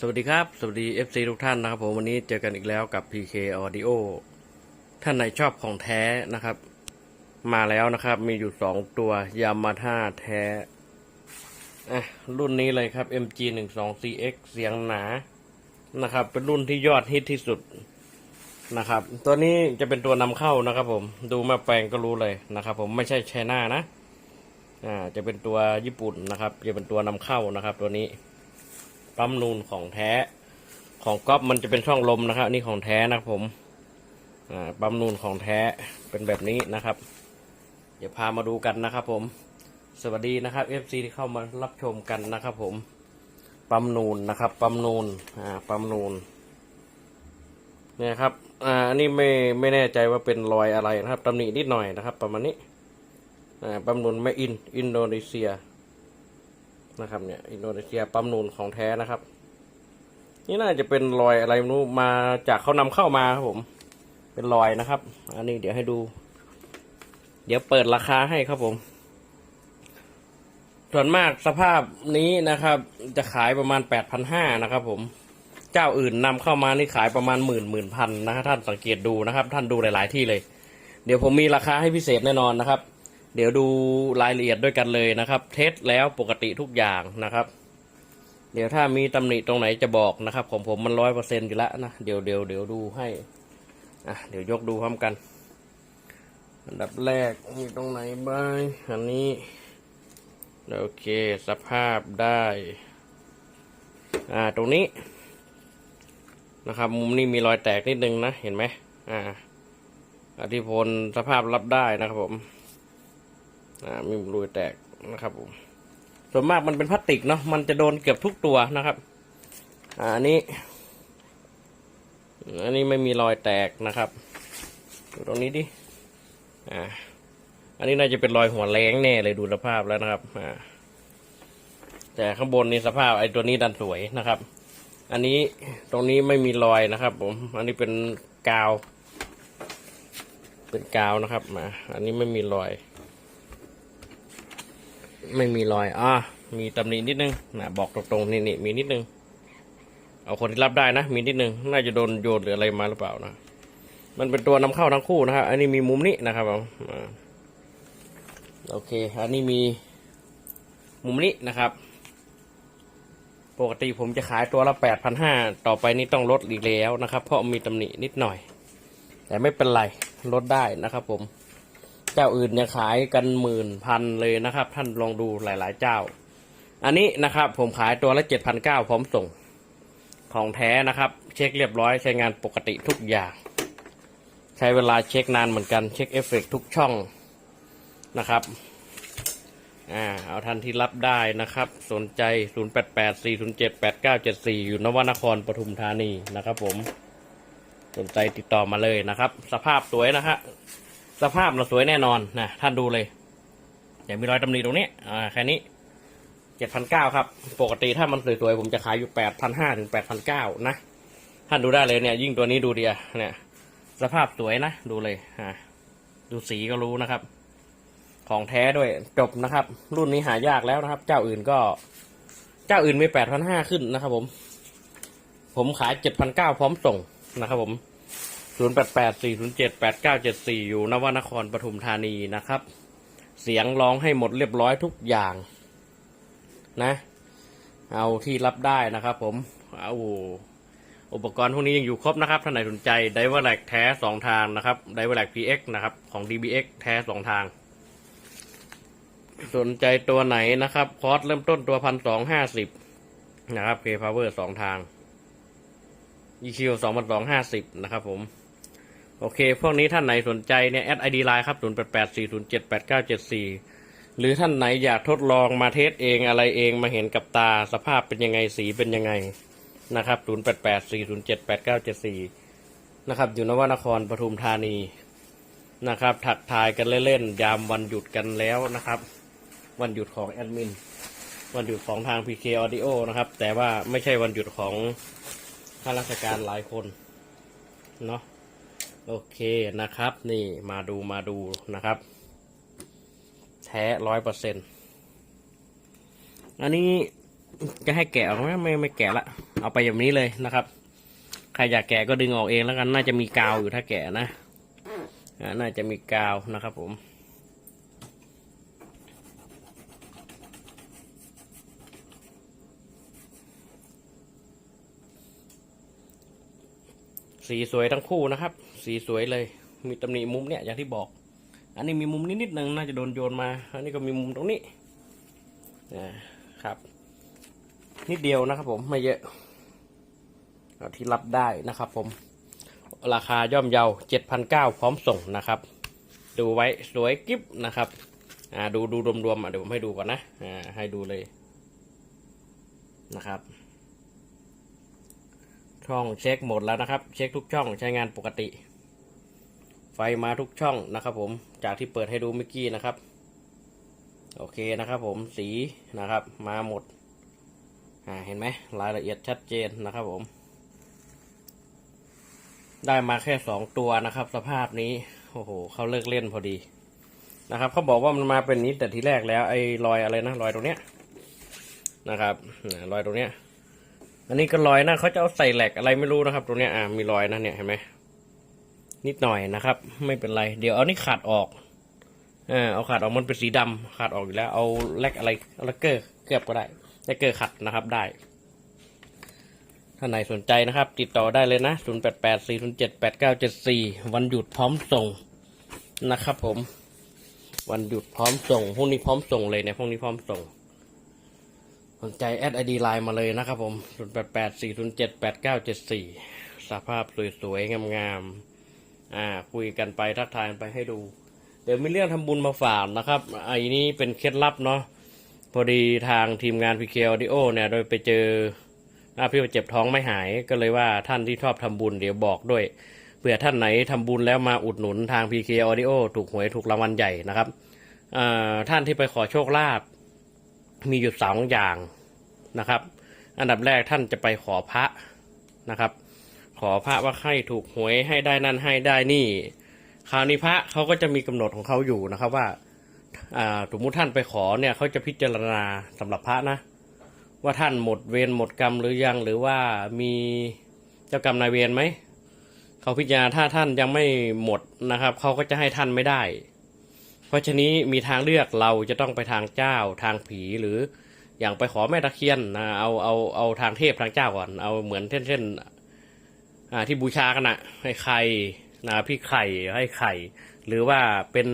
สวัสดีครับ สวัสดี FC ทุกท่านนะครับผมวันนี้เจอกันอีกแล้วกับ PK Audio ท่านไหนชอบของแท้นะครับ มาแล้วนะครับ มีอยู่สองตัวยามาฮ่าแท้อะรุ่นนี้เลยครับ MG 1 2 CX เสียงหนานะครับ เป็นรุ่นที่ยอดฮิตที่สุดนะครับ ตัวนี้จะเป็นตัวนำเข้านะครับผมดูมาแปลงก็รู้เลยนะครับ ผมไม่ใช่ไชน่านะอ่าจะเป็นตัวญี่ปุ่นนะครับ จะเป็นตัวนำเข้านะครับ ตัวนี้ ปั๊มนูนของแท้ ของก๊อฟมันจะเป็นช่องลมนะครับนี่ของแท้นะผมปั๊มนูนของแท้เป็นแบบนี้นะครับ เดี๋ยวพามาดูกันนะครับ ผม สวัสดีนะครับ FC ที่เข้ามารับชมกันนะครับ ผมปั๊มนูนนะครับปั๊มนูนอ่าปั๊มนูนเนี่ยครับอ่าอันนี้ไม่ไม่แน่ใจว่าเป็นรอยอะไรนะครับตำหนินิดหน่อยนะครับ ประมาณนี้อ่าปั๊มนูนไม่อินอินโดนีเซีย นะครับเนี่ยอินโดนีเซียปั๊มนูนของแท้นะครับ นี่น่าจะเป็นรอยอะไรไม่รู้มาจากเขานำเข้ามาครับผม เป็นรอยนะครับ อันนี้เดี๋ยวให้ดู เดี๋ยวเปิดราคาให้ครับผม ส่วนมากสภาพนี้นะครับ จะขายประมาณแปดพันห้านะครับ ผม เจ้าอื่นนำเข้ามานี่ขายประมาณหมื่นหมื่นพันนะครับท่านสังเกตดูนะครับ ท่านดูหลาย ๆ ที่เลย เดี๋ยวผมมีราคาให้พิเศษแน่นอนนะครับ เดี๋ยวดูรายละเอียดด้วยกันเลยนะครับ เทสแล้วปกติทุกอย่างนะครับ เดี๋ยวถ้ามีตำหนิตรงไหนจะบอกนะครับ ของผมมันร้อยเปอร์เซ็นต์อยู่แล้วนะเดี๋ยวเดี๋ยวเดี๋ยวดูให้อะเดี๋ยวยกดูพร้อมกัน อันดับแรกมีตรงไหนบ้างอันนี้โอเค สภาพได้ อ่า ตรงนี้ นะครับ มุมนี้มีรอยแตกนิดนึงนะ เห็นไหมอ่าอธิพลสภาพรับได้นะครับผม อ่ามีรูแตกนะครับผมส่วนมากมันเป็นพลาสติกเนาะมันจะโดนเกือบทุกตัวนะครับอ่าอันนี้ อันนี้ไม่มีรอยแตกนะครับดูตรงนี้ดิอ่าอันนี้น่าจะเป็นรอยหัวแรงแน่เลยดูสภาพแล้วนะครับอ่าแต่ข้างบนนี่สภาพไอ้ตัวนี้ดันสวยนะครับ อันนี้ตรงนี้ไม่มีรอยนะครับ ผม อันนี้เป็นกาว เป็นกาวนะครับมาอันนี้ไม่มีรอย ไม่มีรอยอ่ามีตำหนินิดนึงนะบอกตรงๆนี่นี่มีนิดนึง เอาคนที่รับได้นะ มีนิดนึง น่าจะโดนโยนหรืออะไรมาหรือเปล่านะ มันเป็นตัวนำเข้าทั้งคู่นะครับ อันนี้มีมุมนี้นะครับผมโอเค อันนี้มีมุมนี้นะครับ ปกติผมจะขายตัวละแปดพันห้าต่อไปนี้ต้องลดอีกแล้วนะครับ เพราะมีตำหนินิดหน่อย แต่ไม่เป็นไรลดได้นะครับผม เจ้าอื่นเนี่ยขายกันหมื่นพันเลยนะครับ ท่านลองดูหลาย ๆ เจ้า อันนี้นะครับผมขายตัวละเจ็ดพันเก้าพร้อมส่ง ของแท้นะครับ เช็คเรียบร้อยใช้งานปกติทุกอย่าง ใช้เวลาเช็คนานเหมือนกันเช็คเอฟเฟกต์ทุกช่องนะครับอ่าเอาทันที่รับได้นะครับ สนใจ 0884078974 อยู่นวนครปทุมธานีนะครับผม สนใจติดต่อมาเลยนะครับ สภาพสวยนะฮะ สภาพเราสวยแน่นอนนะท่านดูเลยอย่ามีรอยตำหนิตรงนี้อ่าแค่นี้เจ็ดพันเก้าครับ ปกติถ้ามันสวยๆผมจะขายอยู่แปดพันห้าถึงแปดพันเก้านะ ท่านดูได้เลยเนี่ย ยิ่งตัวนี้ดูเดียเนี่ย สภาพสวยนะ ดูเลยอ่าดูสีก็รู้นะครับ ของแท้ด้วยจบนะครับ รุ่นนี้หายากแล้วนะครับ เจ้าอื่นก็ เจ้าอื่นมีแปดพันห้าขึ้นนะครับ ผม ผมขายเจ็ดพันเก้าพร้อมส่งนะครับ ผม ศูนย์แปดแปดสี่ศูนย์เจ็ดแปดเก้าเจ็ดสี่อยู่นวนครปทุมธานีนะครับ เสียงร้องให้หมดเรียบร้อยทุกอย่าง นะ เอาที่รับได้นะครับผมเอาอุปกรณ์พวกนี้ยังอยู่ครบนะครับ ท่านไหนสนใจไดเวอร์แลกแท้สองทางนะครับไดเวอร์แลก PX นะครับ ของ DBX แท้สองทาง สนใจตัวไหนนะครับ คอร์สเริ่มต้นตัวพันสองห้าสิบนะครับ K Power สองทาง EQ สองพันสองห้าสิบนะครับผม โอเค พวกนี้ท่านไหนสนใจเนี่ยแอดไอดีไลน์ครับศูนย์แปดแปดสี่ศูนย์เจ็ดแปดเก้าเจ็ดสี่หรือท่านไหนอยากทดลองมาเทสเองอะไรเองมาเห็นกับตาสภาพเป็นยังไงสีเป็นยังไงนะครับศูนย์แปดแปดสี่ศูนย์เจ็ดแปดเก้าเจ็ดสี่นะครับ อยู่นวนครปทุมธานีนะครับ ถักทายกันเล่นๆ ยามวันหยุดกันแล้วนะครับ วันหยุดของแอดมิน วันหยุดของทาง PK Audio นะครับ แต่ว่าไม่ใช่วันหยุดของข้าราชการหลายคน เนาะ โอเคนะครับ นี่มาดูมาดูนะครับ แท้ร้อยเปอร์เซ็นอันนี้จะให้แกะออกไหมไม่ไม่แกะละ เอาไปแบบนี้เลยนะครับ ใครอยากแกะก็ดึงออกเองแล้วกัน น่าจะมีกาวอยู่ถ้าแกะนะน่าจะมีกาวนะครับผม สีสวยทั้งคู่นะครับ สีสวยเลย มีตำหนิมุมเนี่ยอย่างที่บอก อันนี้มีมุมนิดนิดๆหนึ่งน่าจะโดนโยนมา อันนี้ก็มีมุมตรงนี้อ่าครับ นิดเดียวนะครับผมไม่เยอะที่รับได้นะครับผม ราคาย่อมเยาเจ็ดพันเก้าพร้อมส่งนะครับ ดูไว้สวยกิฟนะครับอ่าดูดูรวมๆอะเดี๋ยวผมให้ดูก่อนนะอ่าให้ดูเลยนะครับ ช่องเช็คหมดแล้วนะครับ เช็คทุกช่องใช้งานปกติ ไฟมาทุกช่องนะครับ ผมจากที่เปิดให้ดูเมื่อกี้นะครับ โอเคนะครับ ผมสีนะครับ มาหมดอ่าเห็นไหมรายละเอียดชัดเจนนะครับ ผม ได้มาแค่สองตัวนะครับ สภาพนี้โอ้โหเขาเลิกเล่นพอดีนะครับเขาบอกว่ามันมาเป็นนี้แต่ทีแรกแล้วไอ้รอยอะไรนะรอยตรงเนี้ยนะครับรอยตรงเนี้ย อันนี้ก็รอยนะเขาจะเอาใส่แหลกอะไรไม่รู้นะครับ ตรงเนี้ยอ่ามีรอยนะเนี่ยเห็นไหมนิดหน่อยนะครับ ไม่เป็นไร เดี๋ยวเอานี่ขาดออกอ่าเอาขาดออกมันเป็นสีดำขาดออกอยู่แล้ว เอาแลกอะไรเอาแลกเกอร์เกือบก็ได้แลกเกอร์ขัดนะครับได้ถ้าไหนสนใจนะครับ ติดต่อได้เลยนะ 0 8 8 4 0 7 8 9 7 4 วันหยุดพร้อมส่งนะครับผม วันหยุดพร้อมส่งพรุ่งนี้พร้อมส่งเลยเนี่ยพรุ่งนี้พร้อมส่ง สนใจแอดไอดีไลน์มาเลยนะครับผม0 8 8 4 0 7 8 9 7 4 สภาพสวยๆ งามๆ อ่า คุยกันไปทักทายไปให้ดู เดี๋ยวมีเรื่องทำบุญมาฝากนะครับไอ้นี้เป็นเคล็ดลับเนาะ พอดีทางทีมงาน PK Audio เนี่ยโดยไปเจอหน้าพี่เจ็บท้องไม่หาย ก็เลยว่าท่านที่ชอบทำบุญเดี๋ยวบอกด้วย เผื่อท่านไหนทำบุญแล้วมาอุดหนุนทาง PK Audio ถูกหวยถูกรางวัลใหญ่นะครับอ่าท่านที่ไปขอโชคลาภ มีอยู่สองอย่างนะครับ อันดับแรกท่านจะไปขอพระนะครับ ขอพระว่าให้ถูกหวยให้ได้นั่นให้ได้นี่คราวนี้พระเขาก็จะมีกำหนดของเขาอยู่นะครับว่าสมมติท่านไปขอเนี่ยเขาจะพิจารณาสำหรับพระนะ ว่าท่านหมดเวรหมดกรรมหรือยังหรือว่ามีเจ้ากรรมนายเวรไหมเขาพิจารณาถ้าท่านยังไม่หมดนะครับเขาก็จะให้ท่านไม่ได้ เพราะฉะนี้มีทางเลือกเราจะต้องไปทางเจ้าทางผีหรืออย่างไปขอแม่ตะเคียนนะเอาเอาเอาทางเทพทางเจ้าก่อนเอาเหมือนเช่นเช่นที่บูชากันนะให้ไข่นะพี่ไข่ให้ไข่ หรือว่าเป็น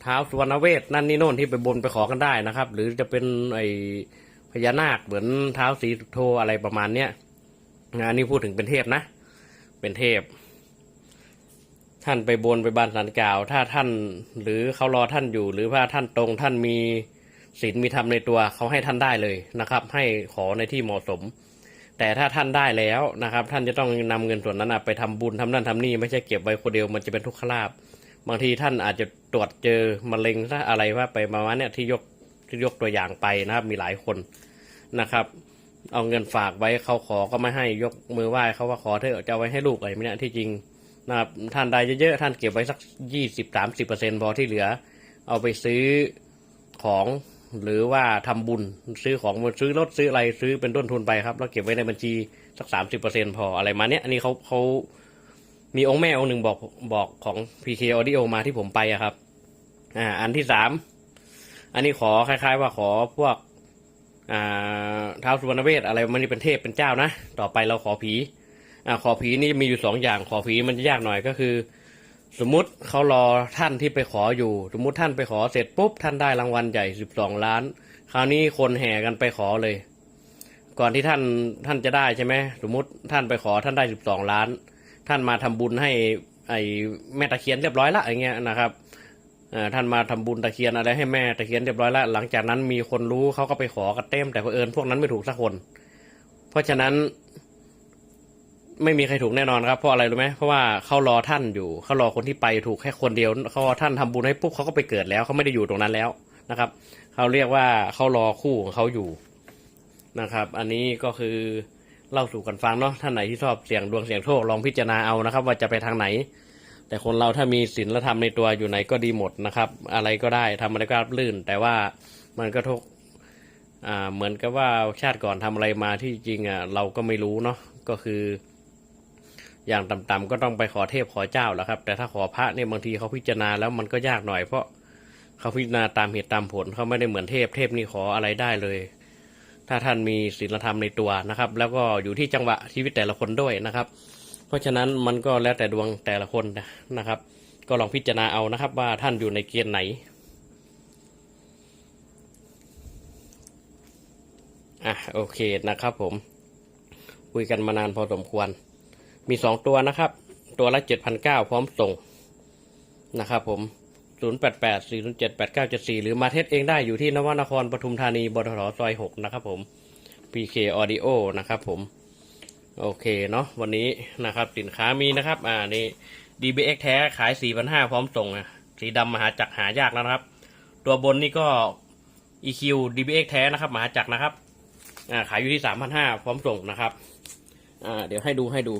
เท้าสุวรรณเวทนั่นนี่โน่นที่ไปบนไปขอกันได้นะครับ หรือจะเป็นไอพญานาคเหมือนเท้าสีโธอะไรประมาณเนี้ยนะนนี้พูดถึงเป็นเทพนะ เป็นเทพ ท่านไปบนไปบานสันกล่าว ถ้าท่าน หรือเขารอท่านอยู่ หรือว่าท่านตรงท่านมีศีลมีธรรมในตัวเขาให้ท่านได้เลยนะครับ ให้ขอในที่เหมาะสม แต่ถ้าท่านได้แล้วนะครับ ท่านจะต้องนำเงินส่วนนั้นไปทำบุญทำนั่นทำนี่ไม่ใช่เก็บไว้คนเดียวมันจะเป็นทุกขลาบบางทีท่านอาจจะตรวจเจอมะเร็งอะไรว่าไปมาว่าเนี่ยที่ยกที่ยกตัวอย่างไปนะครับ มีหลายคนนะครับ เอาเงินฝากไว้เขาขอก็ไม่ให้ยกมือไหว้เขาว่าขอเถอะจะเอาไว้ให้ลูกอะไรไม่เนี่ยที่จริง นะครับท่านใดเยอะๆท่านเก็บไว้สักยี่สิบสามสิบเปอร์เซ็นพอที่เหลือ เอาไปซื้อของหรือว่าทำบุญซื้อของซื้อรถซื้ออะไรซื้อเป็นต้นทุนไปครับแล้วเก็บไว้ในบัญชีสักสามสิบเปอร์เซ็นพออะไรมาเนี้ยอันนี้เขาเขามีองค์แม่องค์หนึ่งบอกบอกของ PK Audio มาที่ผมไปอะครับอ่าอันที่สามอันนี้ขอคล้าย ๆ ว่าขอพวกอ่าท้าวสุวรรณเวทอะไรมันนี่เป็นเทพเป็นเจ้านะ ต่อไปเราขอผี อ่าขอผีนี่มีอยู่สองอย่างขอผีมันจะยากหน่อยก็คือ สมมติเขารอท่านที่ไปขออยู่ สมมติท่านไปขอเสร็จปุ๊บท่านได้รางวัลใหญ่สิบสองล้าน คราวนี้คนแห่กันไปขอเลย ก่อนที่ท่านท่านจะได้ใช่ไหมสมมติท่านไปขอท่านได้สิบสองล้าน ท่านมาทำบุญให้ไอ้แม่ตะเคียนเรียบร้อยละอย่างเงี้ยนะครับอท่านมาทำบุญตะเคียนอะไรให้แม่ตะเคียนเรียบร้อยละหลังจากนั้นมีคนรู้เขาก็ไปขอกันเต็มแต่เผอิญพวกนั้นไม่ถูกสักคน เพราะฉะนั้น ไม่มีใครถูกแน่นอนครับเพราะอะไรรู้ไหมเพราะว่าเขารอท่านอยู่เขารอคนที่ไปถูกแค่คนเดียวเขารอท่านทำบุญให้ปุ๊บเขาก็ไปเกิดแล้วเขาไม่ได้อยู่ตรงนั้นแล้วนะครับเขาเรียกว่าเขารอคู่ของเขาอยู่นะครับ อันนี้ก็คือเล่าสู่กันฟังเนาะท่านไหนที่ชอบเสี่ยงดวงเสี่ยงโชคลองพิจารณาเอานะครับ ว่าจะไปทางไหน แต่คนเราถ้ามีศีลธรรมในตัวอยู่ไหนก็ดีหมดนะครับ อะไรก็ได้ทำอะไรก็ราบลื่น แต่ว่ามันก็ทุกอ่าเหมือนกับว่าชาติก่อนทำอะไรมาที่จริงอะเราก็ไม่รู้เนาะก็คือ อย่างต่ำๆก็ต้องไปขอเทพขอเจ้าแหละครับ แต่ถ้าขอพระเนี่ยบางทีเขาพิจารณาแล้วมันก็ยากหน่อยเพราะเขาพิจารณาตามเหตุตามผลเขาไม่ได้เหมือนเทพเทพนี่ขออะไรได้เลย ถ้าท่านมีศีลธรรมในตัวนะครับ แล้วก็อยู่ที่จังหวะชีวิตแต่ละคนด้วยนะครับ เพราะฉะนั้นมันก็แล้วแต่ดวงแต่ละคนนะครับ ก็ลองพิจารณาเอานะครับ ว่าท่านอยู่ในเกณฑ์ไหนอะโอเคนะครับผม คุยกันมานานพอสมควร มีสองตัวนะครับ ตัวละเจ็ดพันเก้าพร้อมส่งนะครับผมศูนย์แปดแปดสี่ศูนย์เจ็ดแปดเก้าเจ็ดสี่หรือมาเทสเองได้อยู่ที่นวนครปทุมธานีบทถซอยหกนะครับผม PK Audio นะครับผม โอเคเนาะวันนี้นะครับสินค้ามีนะครับ อ่านี่ DBX แท้ขายสี่พันห้าพร้อมส่งอะสีดำมหาจักรหายากแล้วนะครับ ตัวบนนี่ก็ EQ DBX แท้นะครับมหาจักรนะครับ อ่าขายอยู่ที่สามพันห้าพร้อมส่งนะครับ อ่าเดี๋ยวให้ดูให้ดู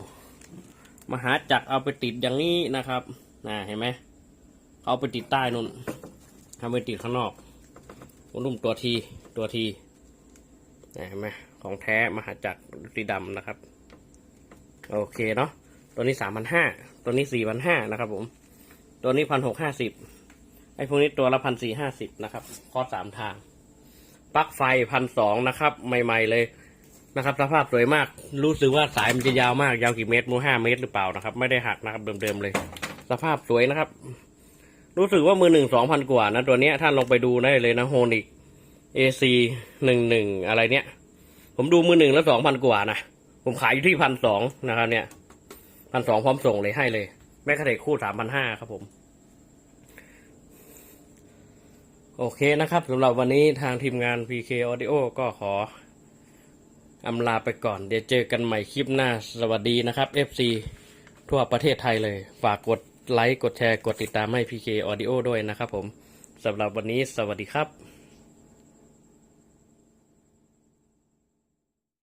มหาจักรเอาไปติดอย่างนี้นะครับอ่าเห็นไหมเอาไปติดใต้นุ่นทำไปติดข้างนอกนุ่มตัวทีตัวทีอ่าเห็นไหมของแท้มหาจักรสีดำนะครับ โอเคเนาะตัวนี้สามพันห้าตัวนี้สี่พันห้านะครับผม ตัวนี้พันหกห้าสิบไอ้พวกนี้ตัวละพันสี่ห้าสิบนะครับ คอสามทางปลั๊กไฟพันสองนะครับ ใหม่ ๆ เลย นะครับสภาพสวยมาก รู้สึกว่าสายมันจะยาวมาก ยาวกี่เมตรมูห้าเมตรหรือเปล่านะครับ ไม่ได้หักนะครับเดิมๆเลย สภาพสวยนะครับ รู้สึกว่ามือหนึ่งสองพันกว่านะตัวเนี้ยท่านลองไปดูได้เลยนะโฮนิกเอซีหนึ่งหนึ่งอะไรเนี้ย ผมดูมือหนึ่งแล้วสองพันกว่านะผมขายอยู่ที่พันสองนะครับเนี่ยพันสองพร้อมส่งเลยให้เลยแม่คาเทคู่สามพันห้าครับผมโอเคนะครับสำหรับวันนี้ทางทีมงาน PK Audio ก็ขอ อำลาไปก่อน เดี๋ยวเจอกันใหม่คลิปหน้า สวัสดีนะครับ FC ทั่วประเทศไทยเลย ฝากกดไลค์ กดแชร์ กดติดตามให้ PK Audio ด้วยนะครับผมสำหรับวันนี้สวัสดีครับ